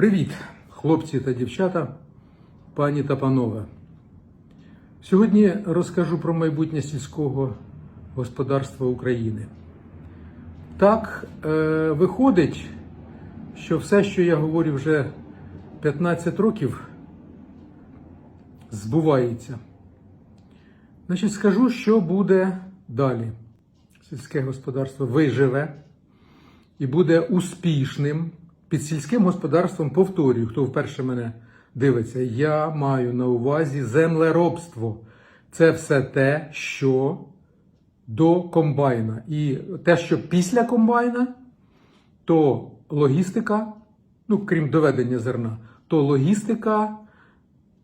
Привіт, хлопці та дівчата, пані та панове. Сьогодні розкажу про майбутнє сільського господарства України. Так е, виходить, що все, що я говорю вже 15 років, збувається. Значить, скажу, що буде далі. Сільське господарство виживе і буде успішним. Під сільським господарством повторюю, хто вперше мене дивиться, я маю на увазі землеробство. Це все те, що до комбайна. І те, що після комбайна, то логістика, ну крім доведення зерна, то логістика,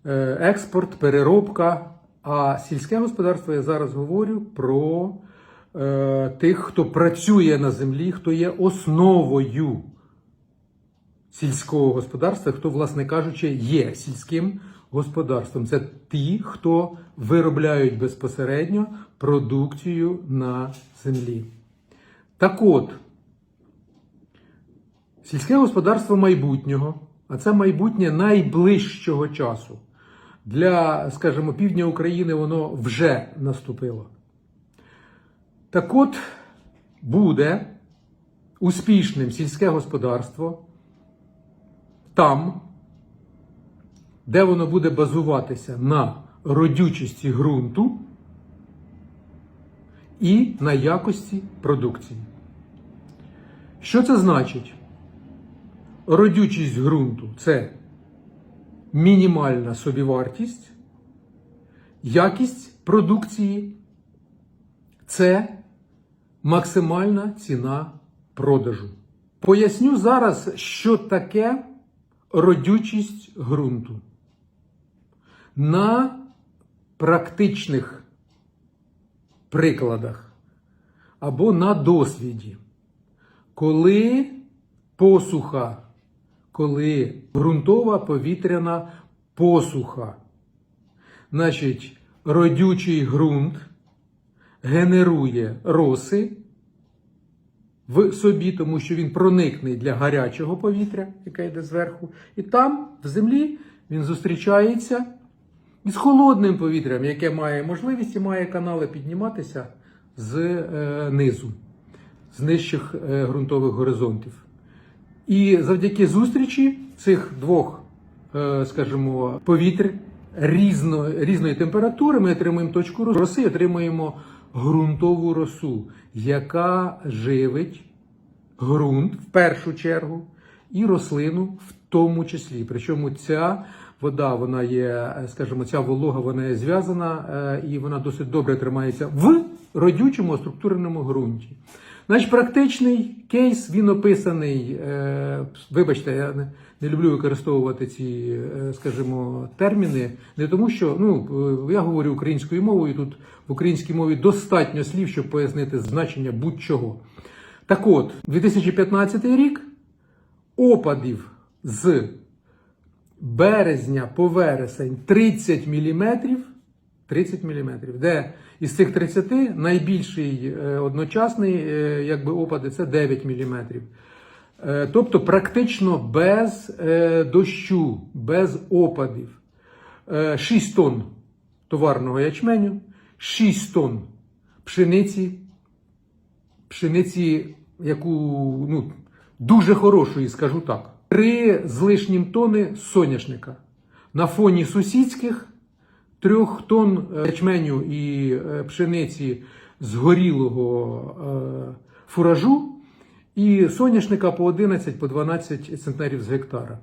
е, експорт, переробка. А сільське господарство я зараз говорю про е, тих, хто працює на землі, хто є основою сільського господарства, хто, власне кажучи, є сільським господарством. Це ті, хто виробляють безпосередньо продукцію на землі. Так от, сільське господарство майбутнього, а це майбутнє найближчого часу. Для, скажімо, півдня України воно вже наступило. Так от буде успішним сільське господарство там, де воно буде базуватися на родючості ґрунту і на якості продукції. Що це значить? Родючість ґрунту це мінімальна собівартість, якість продукції це максимальна ціна продажу. Поясню зараз, що таке родючість ґрунту. На практичних прикладах або на досвіді, коли посуха, коли ґрунтова повітряна посуха, значить, родючий ґрунт генерує роси в собі, тому що він проникний для гарячого повітря, яке йде зверху, і там, в землі, він зустрічається із холодним повітрям, яке має можливість і має канали підніматися з е, низу, з нижчих е, ґрунтових горизонтів. І завдяки зустрічі цих двох, е, скажімо, повітря різно, різної температури ми отримуємо точку роси, отримуємо ґрунтову росу, яка живить ґрунт в першу чергу і рослину в тому числі. Причому ця вода, вона є, скажімо, ця волога, вона є зв'язана е, і вона досить добре тримається в родючому структурному ґрунті. Значить, практичний кейс він описаний. е, Вибачте, я не, люблю використовувати ці, е, скажімо, терміни. Не тому, що ну е, я говорю українською мовою. Тут в українській мові достатньо слів, щоб пояснити значення будь-чого. Так от, 2015 рік опадів з березня по вересень 30 мм, 30 мм, де із цих 30 найбільший е, одночасний е, якби опади це 9 мм. Е, Тобто практично без дощу, без опадів. Е, 6 тонн товарного ячменю, 6 тонн пшениці, пшениці, яку ну, дуже хорошої, скажу так. Три з лишнім тони соняшника. На фоні сусідських трьох тонн е, ячменю і е, пшениці згорілого е, фуражу, і соняшника по 11 по 12 центнерів з гектара.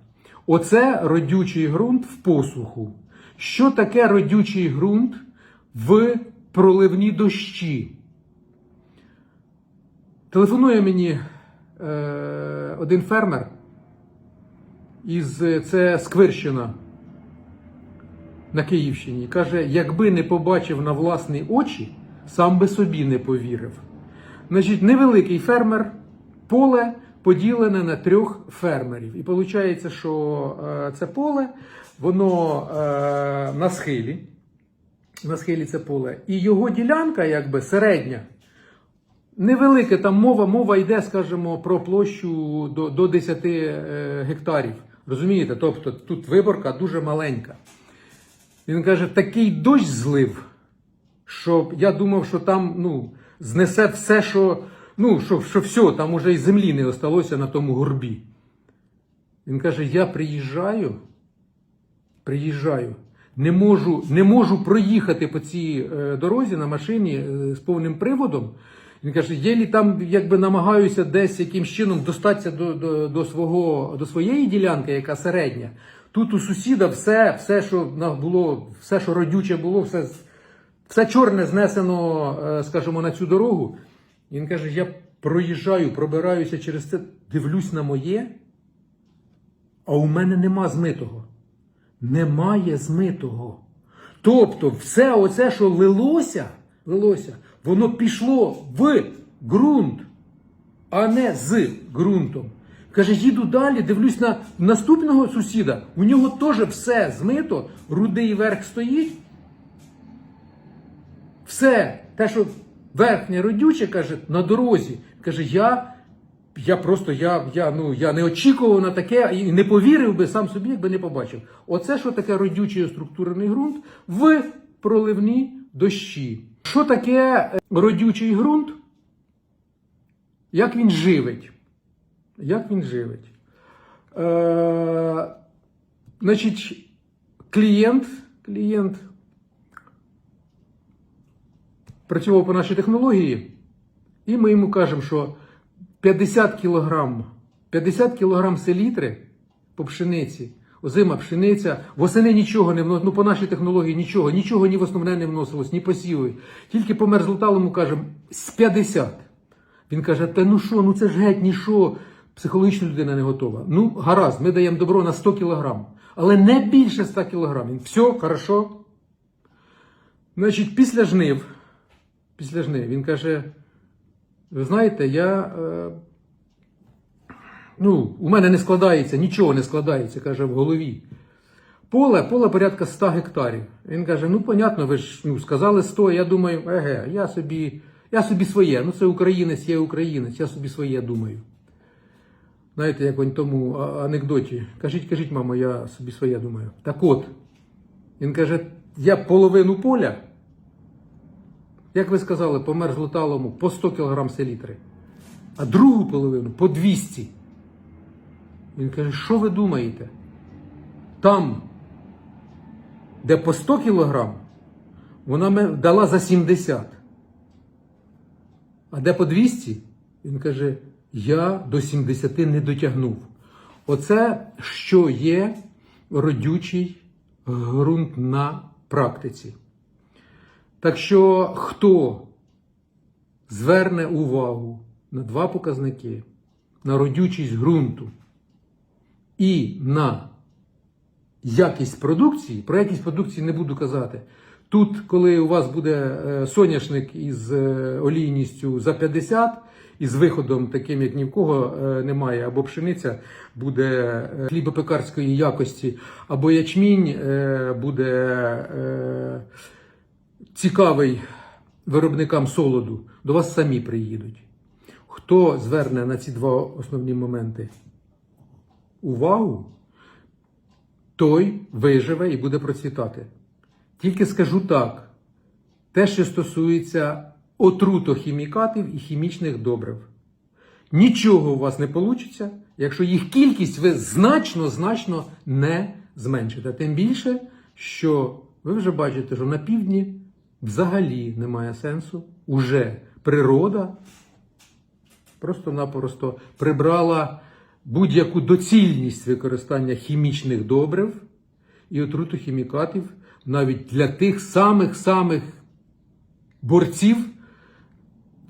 Оце родючий ґрунт в посуху. Що таке родючий ґрунт в проливні дощі? Телефонує мені е, один фермер із це Сквирщина на Київщині. Каже, якби не побачив на власні очі, сам би собі не повірив. Значить, невеликий фермер, поле поділене на трьох фермерів. І виходить, що е, це поле, воно е, на схилі. На схилі це поле. І його ділянка, якби середня, невелике там мова, мова йде, скажімо, про площу до, до 10 е, гектарів. Розумієте? Тобто тут виборка дуже маленька. Він каже, такий дощ злив, що я думав, що там ну, знесе все, що, ну, що, що все, там уже і землі не осталося на тому горбі. Він каже: я приїжджаю, приїжджаю, не можу, не можу проїхати по цій е, дорозі на машині е, з повним приводом. Він каже, єлі там якби намагаюся десь якимсь чином достатися до, до, до, свого, до своєї ділянки, яка середня. Тут у сусіда все, все, що було, все, що родюче було, все, все чорне знесено, е, скажімо, на цю дорогу. Він каже: я проїжджаю, пробираюся через це, дивлюсь на моє, а у мене нема змитого. Немає змитого. Тобто, все оце, що лилося, лилося, воно пішло в ґрунт, а не з ґрунтом. Каже, їду далі, дивлюсь на наступного сусіда, у нього теж все змито, рудий верх стоїть. Все, те, що верхнє родюче, каже, на дорозі. Каже, я, я просто я, я, ну, я не очікував на таке і не повірив би сам собі, якби не побачив. Оце що таке родючий структурний ґрунт в проливні дощі. Що таке е, родючий ґрунт? Як він живить? Як він живить? Е, значить, клієнт, клієнт працював по нашій технології, і ми йому кажемо, що 50 кілограм, 50 кілограм селітри по пшениці, озима пшениця, восени нічого не вносилось, ну по нашій технології нічого, нічого ні в основне не вносилось, ні посіви. Тільки по мерзлоталому кажемо з 50. Він каже: та ну що, ну це ж геть нічого. Психологічно людина не готова. Ну, гаразд, ми даємо добро на 100 кілограм, але не більше 100 кілограм. Він, Все, хорошо. Значить, після жнив, після жнив, він каже: ви знаєте, я. Е, ну, у мене не складається, нічого не складається, каже, в голові. Поле, поле порядка 100 гектарів. Він каже: ну, понятно, ви ж ну, сказали 100, я думаю, еге, я собі, я собі своє. Ну, це українець, є українець, я собі своє думаю. Знаєте, як в тому анекдоті. Кажіть, кажіть, мамо, я собі своє думаю. Так от, він каже, я половину поля, як ви сказали, по мерзлоталому по 100 кг селітри, а другу половину по 200. Він каже, що ви думаєте? Там, де по 100 кг, вона дала за 70. А де по 200? Він каже, я до 70 не дотягнув. Оце що є родючий ґрунт на практиці. Так що хто зверне увагу на два показники: на родючість ґрунту і на якість продукції, про якість продукції не буду казати. Тут, коли у вас буде е, соняшник із е, олійністю за 50, і з виходом, таким як ні в кого е, немає, або пшениця буде хлібопекарської якості, або ячмінь буде цікавий виробникам солоду, до вас самі приїдуть. Хто зверне на ці два основні моменти увагу, той виживе і буде процвітати. Тільки скажу так: те, що стосується отрутохімікатів і хімічних добрив. Нічого у вас не вийде, якщо їх кількість ви значно, значно не зменшите. Тим більше, що ви вже бачите, що на півдні взагалі немає сенсу. Уже природа просто-напросто прибрала будь-яку доцільність використання хімічних добрив і отрутохімікатів навіть для тих самих-самих борців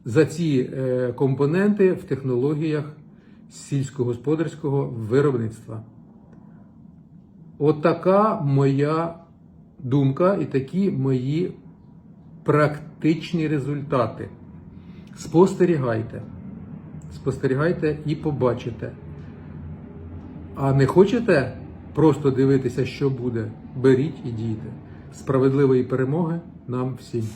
за ці е, компоненти в технологіях сільськогосподарського виробництва. Отака моя думка і такі мої практичні результати. Спостерігайте. Спостерігайте і побачите. А не хочете просто дивитися, що буде? Беріть і дійте. Справедливої перемоги нам всім.